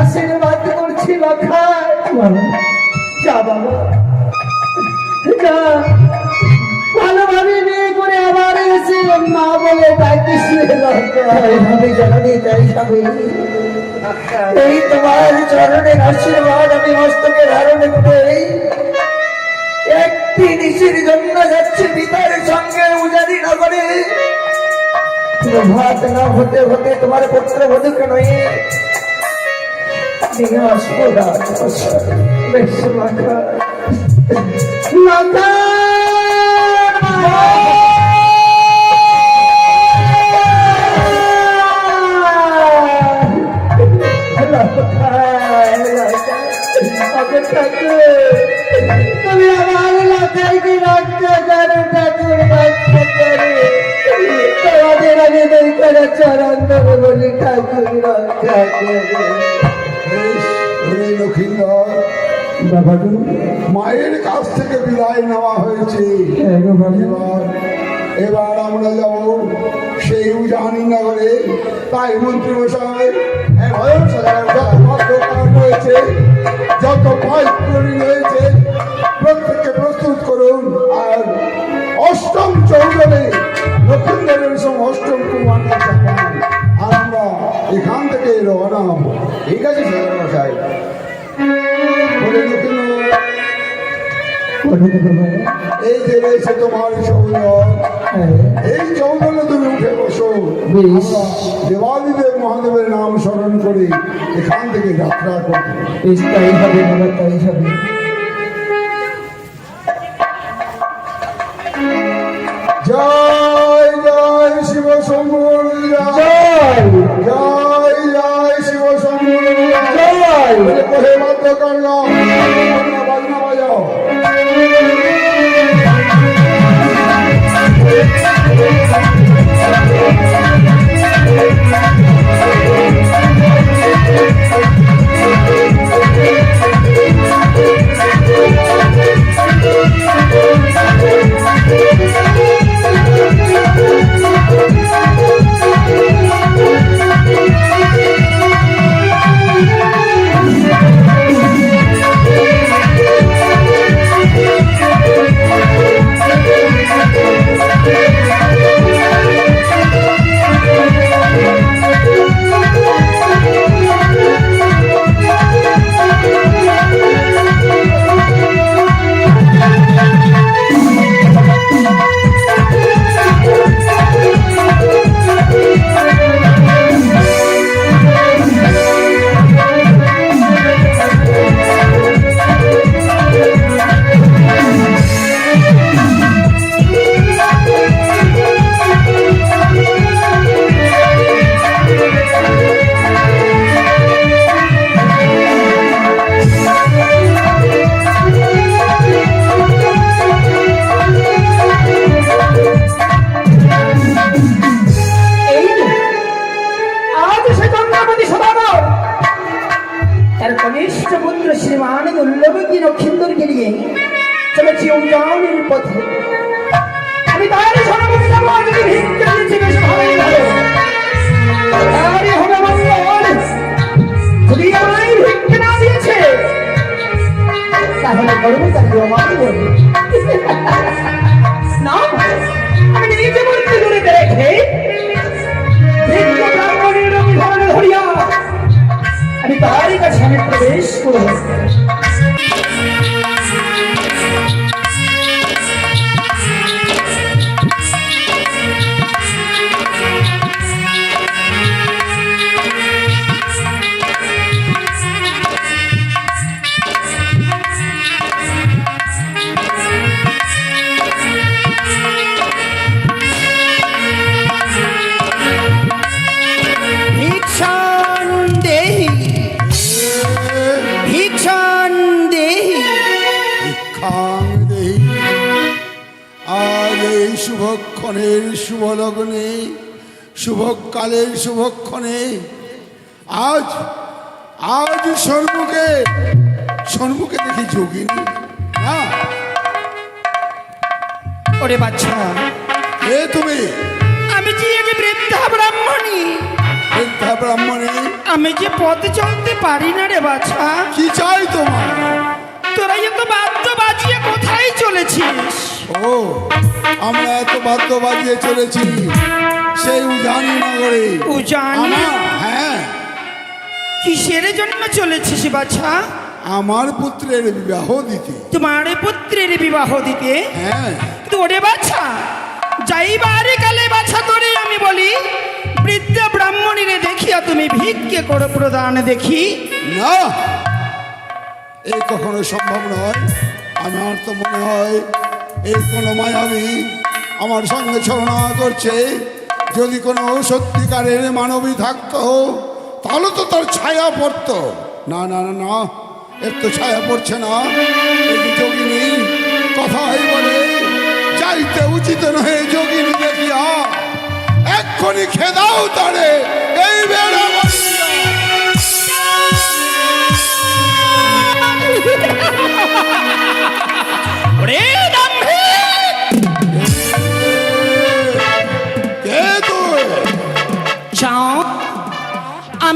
আশীর্বাদ করছি লখায় যা বাবা। যা। ভালোভাবে বিয়ে করে আবার এসে মা বলে ডাকিস রে জানি তাই স্বামী এই তোমার চরণের আশীর্বাদ আমি মস্তকে ধারণ করে। একটি নিশির জন্য যাচ্ছে পিতার সঙ্গে উজারি নগরে। ভাত না হতে হতে তোমার পুত্র বধূকে নয়। নিয়ে আসব রাজপ্রসাদ বেশ লখা উজানি তাই মন্ত্রী মশাই যত ভদ্রকার রয়েছে। যত ভয়করী রয়েছে প্রত্যেককে প্রস্তুত করুন। আর অষ্টম চৌদনে লক্ষিন্দরের সঙ্গে অষ্টম কুমার আর আমরা এখান থেকে রওনা হব। ঠিক আছে সদর মশাই এই যে রয়েছে তোমার সৌন্দর্য হ্যাঁ। এই চৌদলে তুমি উঠে বসো বেশ। মহাদেবের নাম স্মরণ করে এখান থেকে যাত্রা করব। তাই হবে বাবা তাই হবে। জয় জয় শিব শম্ভুর জয়। জয় জয় শিব শম্ভুর জয়। বলে কোহে চলেছি উদ্যানের পথে আমি তার সর্বমী যাব যদি ভিক্ষা দিয়েছি বেশ ভালোই ভালো তারই আমি তারই কাছে আমি প্রবেশ করব। শুভকালের শুভক্ষণে আজ আজ সন্মুখে সন্মুখে দেখি যোগিনী। না। ওরে বাচ্চা এ তুমি? আমি যে এক বৃদ্ধা ব্রাহ্মণী। বৃদ্ধা ব্রাহ্মণী? আমি যে পথে চলতে পারি না রে বাছা। কি চাই তোমার? তোরা এত বাদ্য বাজিয়ে কোথায় চলেছিস? ও আমরা এত বাদ্য বাজিয়ে চলেছি সেই উজানি নগরে উজানি? হ্যাঁ। কিসের জন্য চলেছিস বাছা? আমার পুত্রের বিবাহ দিতে। তোমার পুত্রের বিবাহ দিতে? হ্যাঁ। ওরে বাছা যাইবারে কালে বাছা তোরে আমি বলি বৃদ্ধ ব্রাহ্মণীরে দেখিয়া তুমি ভিক্ষে করো প্রদান দেখি। না এই কখনো সম্ভব নয়। আমার তো মনে হয় এই কোনো মায়াবী আমার সঙ্গে ছলনা করছে। যদি কোনো সত্যিকারের মানবী থাকতো, তাহলে তো তার ছায়া পড়তো। না না না না, এর তো ছায়া পড়ছে না। এই যোগিনী, কথাই বলে, যাইতে উচিত নহে যোগিনী দেখিয়া। এক্ষুনি খেদাও তারে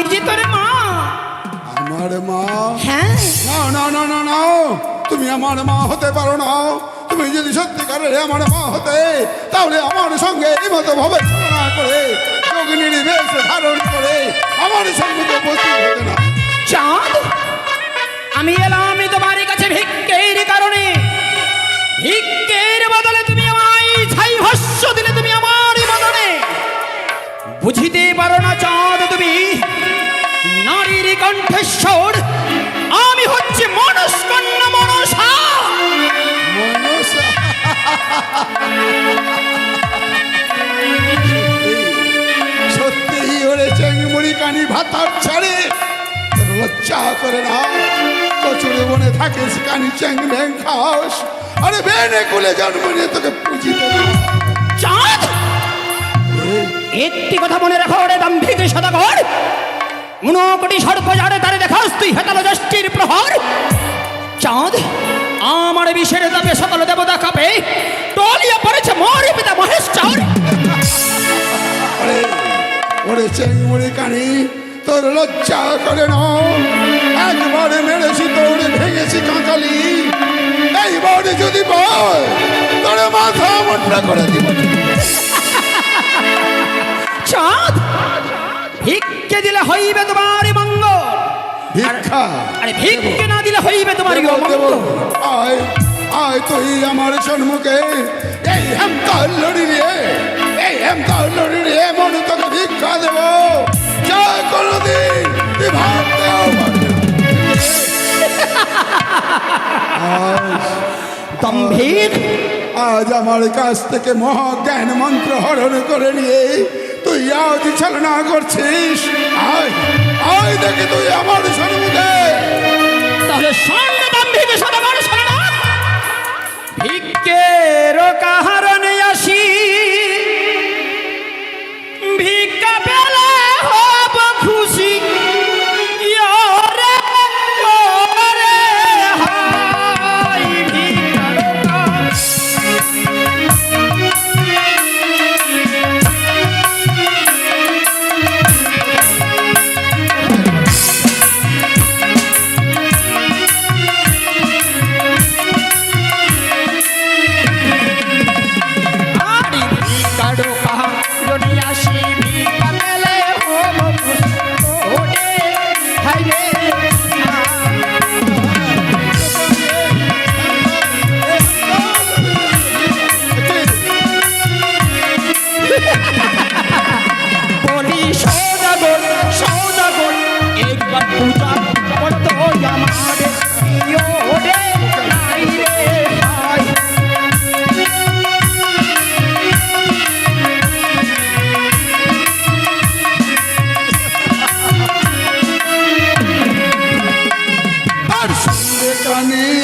আমি যে তোর মা। আমার মা? হ্যাঁ। না না না না না। তুমি আমার মা হতে পারো না। তুমি যদি সত্যিকারের আমার মা হতে তাহলে আমার সঙ্গে এই মতো ভাবে করে যোগিনীর বেশ ধারণ করে আমার সঙ্গে তো উপস্থিত হতে না। চাঁদ আমি এলাম তোমার কাছে ভিক্ষের থাকিস চেং ভ্যাং খাস আরে বেনে কুলে জন্ম নিয়ে তোকে পুজিতে না চাঁদ! একটি কথা মনে রাখো রে দাম্ভিক সদাগর। উনকোটি সর্প জাড়ে তারে দেখাস তুই হেতাল যষ্টির প্রহর। চাঁদ আমার বিষের তাপে সকল দেবতা কাপে। টলিয়া পড়েছে মোর পিতা মহেশ চাঁদ। আরে ওরে চেংমুড়ি কানি তোর লজ্জা করে না। একবারে মেরেছি তোরে ভেঙেছি কাঁকালি। এইবারে যদি পায় তোরে মাথা মুন্ডা করে দিব। চাঁদ ভিক্ষে দিলে হইবে তোমার মঙ্গল। ভিক্ষা? আরে ভিক্ষে না দিলে হইবে তোমার দেব। আয় আয় তুই আমার সম্মুখে এই হেমতাল লড়ি রে এই হেমতাল লড়ি রে মন তোকে ভিক্ষা দেব। যা কোনোদিন তুই ভাবতেও দম্ভিক আজ আমার কাছ থেকে মহাজ্ঞান মন্ত্র হরণ করে নিয়ে তুই আজ ছলনা করছিস। আয় আয় দেখে তুই আমার সম্মুখে তাহলে স্বর্ণ দাম্ভিক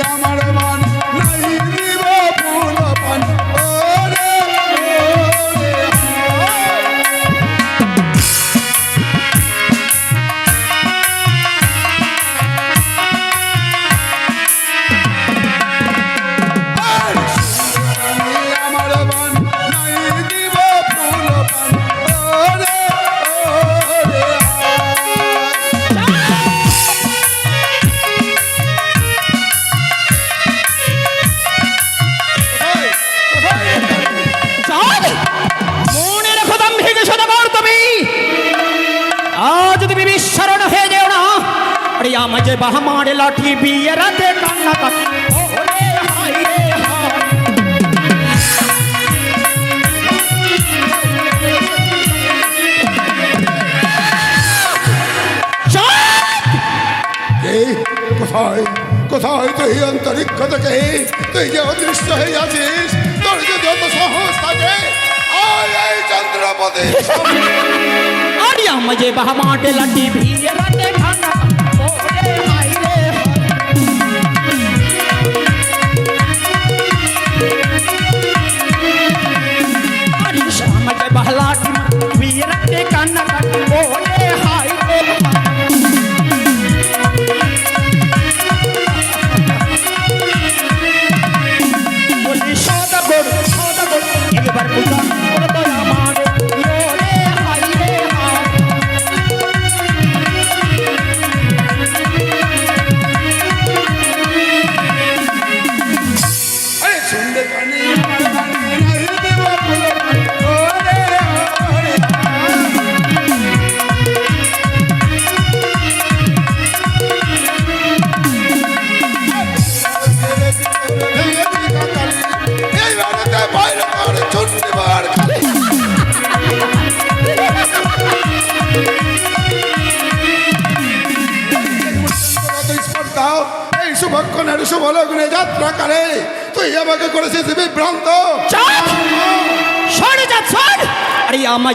আমার মান যে বাহামার লাঠি বিয়ে রাতে কান্না কোথায় কোথায় তুই অন্তরিক্ষ থেকে তুই যে অদৃশ্য হয়ে আছিস তোর যে যত সাহস থাকে আয় এই চন্দ্রপদে আরে আমার যে বাহামার লাঠি বিয়ে রাতে কান্না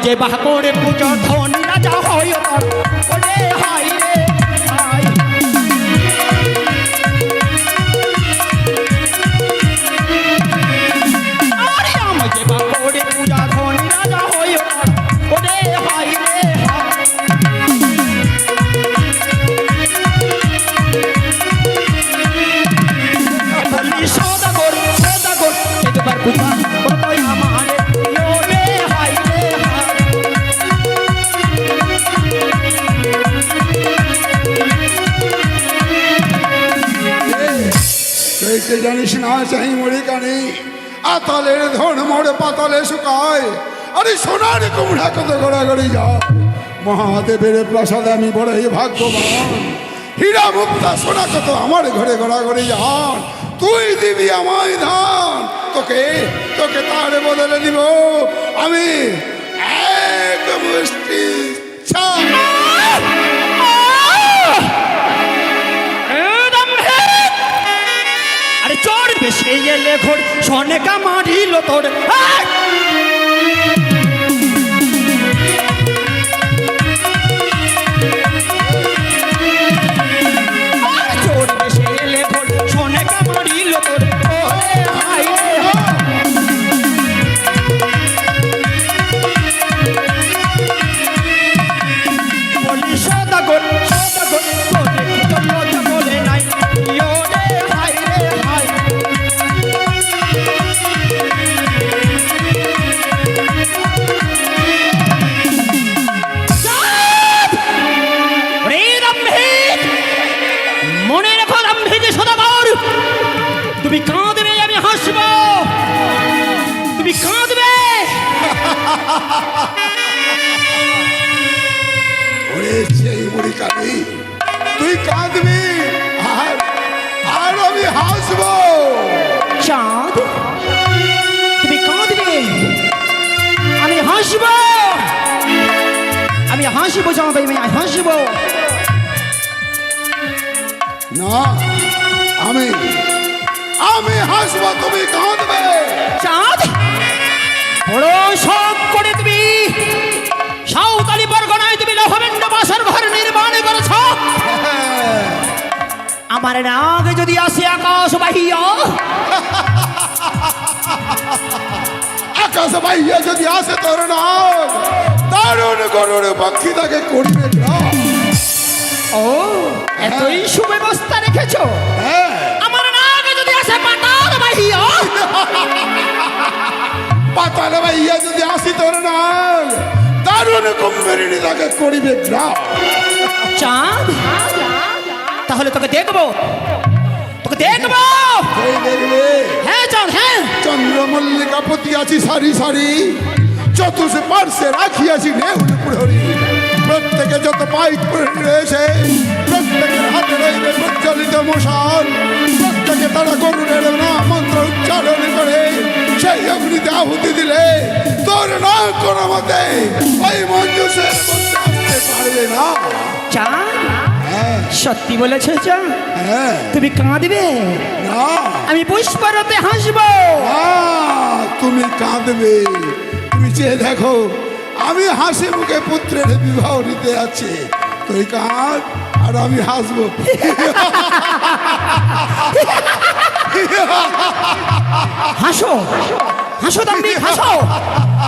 যে বাহ করে পূজা ধনী রাজা হয় হাই তুই জানিস না চাই মরি কানি আতালের ধন মরে পাতালে শুকায়। আরে সোনার কুমড়া কত গড়াগড়ি যা মহাদেবের প্রসাদ আমি বড়ই ভাগ্যবান। হীরা মুক্তা সোনা কত আমার ঘরে গড়াগড়ি যান তুই দিবি আমায় ধান। তোকে তোকে তার বদলে দিব আমি এক মুষ্টি ছাড় বেশে এলে ঘোর সনেকা মারিল তোর সেই তুই কাঁদবি? আর আর আমি হাসবো। চাঁদ তুমি কাঁদবে। আমি হাসব। আমি হাসিব চাঁদ আমি হাসব। না আমি আমি হাসবো তুমি কাঁদবে। চাঁদ বড় শখ করে তুমি সাঁওতালি লহবেন্ড বাসর ঘর নির্মাণ করেছ? আমার নাগ যদি আসে আকাশ বাহিয়া? আকাশ ভাইয়া যদি আসে তোর নাম দারুণ গরুর পাখি তাকে করবে। ও এতই সুব্যবস্থা রেখেছো? হ্যাঁ। আমার নাগ যদি আসে পাতাল বাহিয়া? পাতালে ভাইয়া যদি আসি তোর করিবে গ্রাম চাঁদ? তাহলে তোকে দেখব। তোকে দেখব। হ্যাঁ চাঁদ হ্যাঁ। চন্দ্রমল্লিকা পতি আছি সারি সারি। চতুর্থ পার্শ্বে রাখিয়াছি নেউল প্রহরী প্রত্যেকে যত প্রহরী রয়েছে প্রত্যেকের হাতে মশাল। প্রত্যেকে তারা গরুরের না মন্ত্র উচ্চারণ করে। সেই অগ্নিতে আহুতি দিলে তোর না কোনো মতে ওই মঞ্জুসের মধ্যে আসতে পারবে না। চাঁদ হ্যাঁ। সত্যি বলেছ চাঁদ হ্যাঁ। তুমি কাঁদবে? না। আমি পুষ্পারতে হাসবো। তুমি কাঁদবে। তুমি চেয়ে দেখো আমি হাসি মুখে পুত্রের বিবাহ নিতে আছি তুই কাঁদ। আর আমি হাসবো। হাসো। হাসো দাম্বিক হাসো।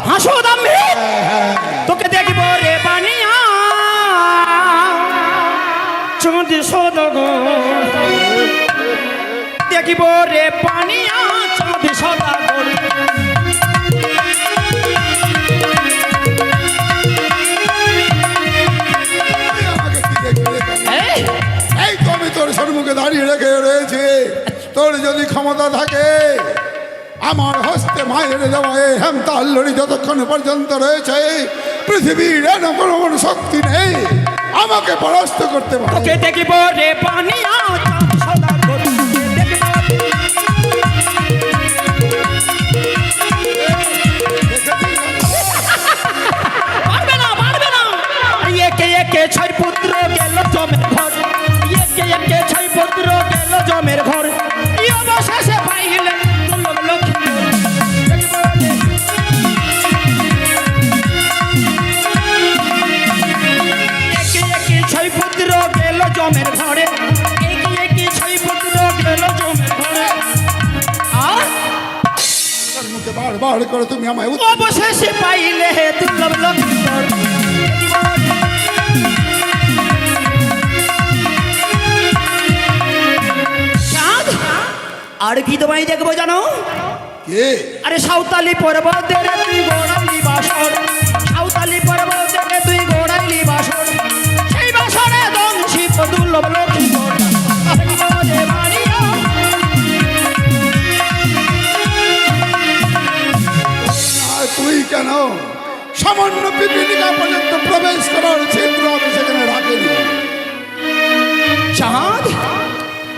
হাসো দাম্বিক তোকে দেখব রে পানিয়া চন্দ্র সদগর দেখিব রে পানিয়া রয়েছে। তোর যদি ক্ষমতা থাকে আমার হস্তে মায়ের দেওয়া এই হেমতাল্লড়ি যতক্ষণ পর্যন্ত রয়েছে পৃথিবীর এন কোনো কোনো শক্তি নেই। আমাকে পরাস্ত করতে পারে। দেখিব রে একে একে বারবার করে তুমি আমায় অবশেষে পাইলে দুর্লভ লক্ষ্মী চাঁদ আর কি তোমায় দেখব জানো? কে? আরে সাঁওতালি পর্বতের তুই বাসর সাঁওতালি সামান্য পিপিলিকা পর্যন্ত প্রবেশ করার ছিদ্র আমি সেখানে রাখিনি। চাঁদ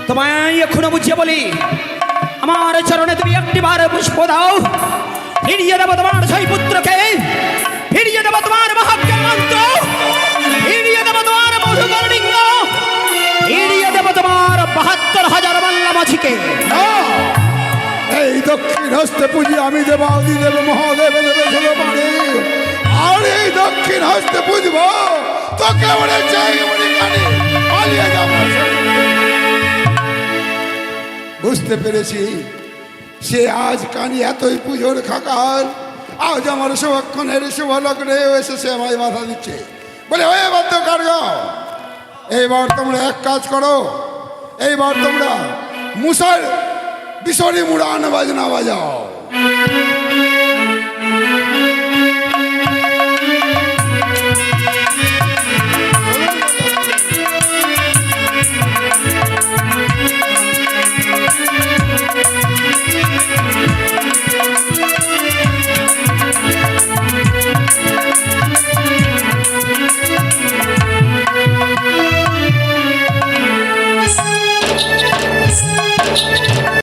তোমায় এখনও বুঝিয়ে বলি আমার চরণে তুমি একটি বার পুষ্প দাও ফিরিয়ে দেবো তোমার ছয় পুত্রকে ফিরিয়ে দেবো তোমার মহাজ্ঞান মন্ত্র ফিরিয়ে দেবো তোমার মধুকর্ণিঙ্গ ফিরিয়ে দেবো তোমার বাহাত্তর হাজার মাল্লা মাছিকে। এই দক্ষিণ হস্তে পুঁজি আমি দেবাদি দেব মহাদেব দেবে পারে আর এই দক্ষিণ হস্তে পুজব তোকে মনে চাই বুঝতে পেরেছি। সে আজ কানি এতই পুজোর খাকার। আজ আমার শুভক্ষণের শুভ লগ্নে এসেছে, আমায় বাধা দিচ্ছে। বলে ওয়ে বাধ্য কার্য এইবার তোমরা এক কাজ করো। এইবার তোমরা মুসার বিশরি মুড়ান বাজনা বাজাও।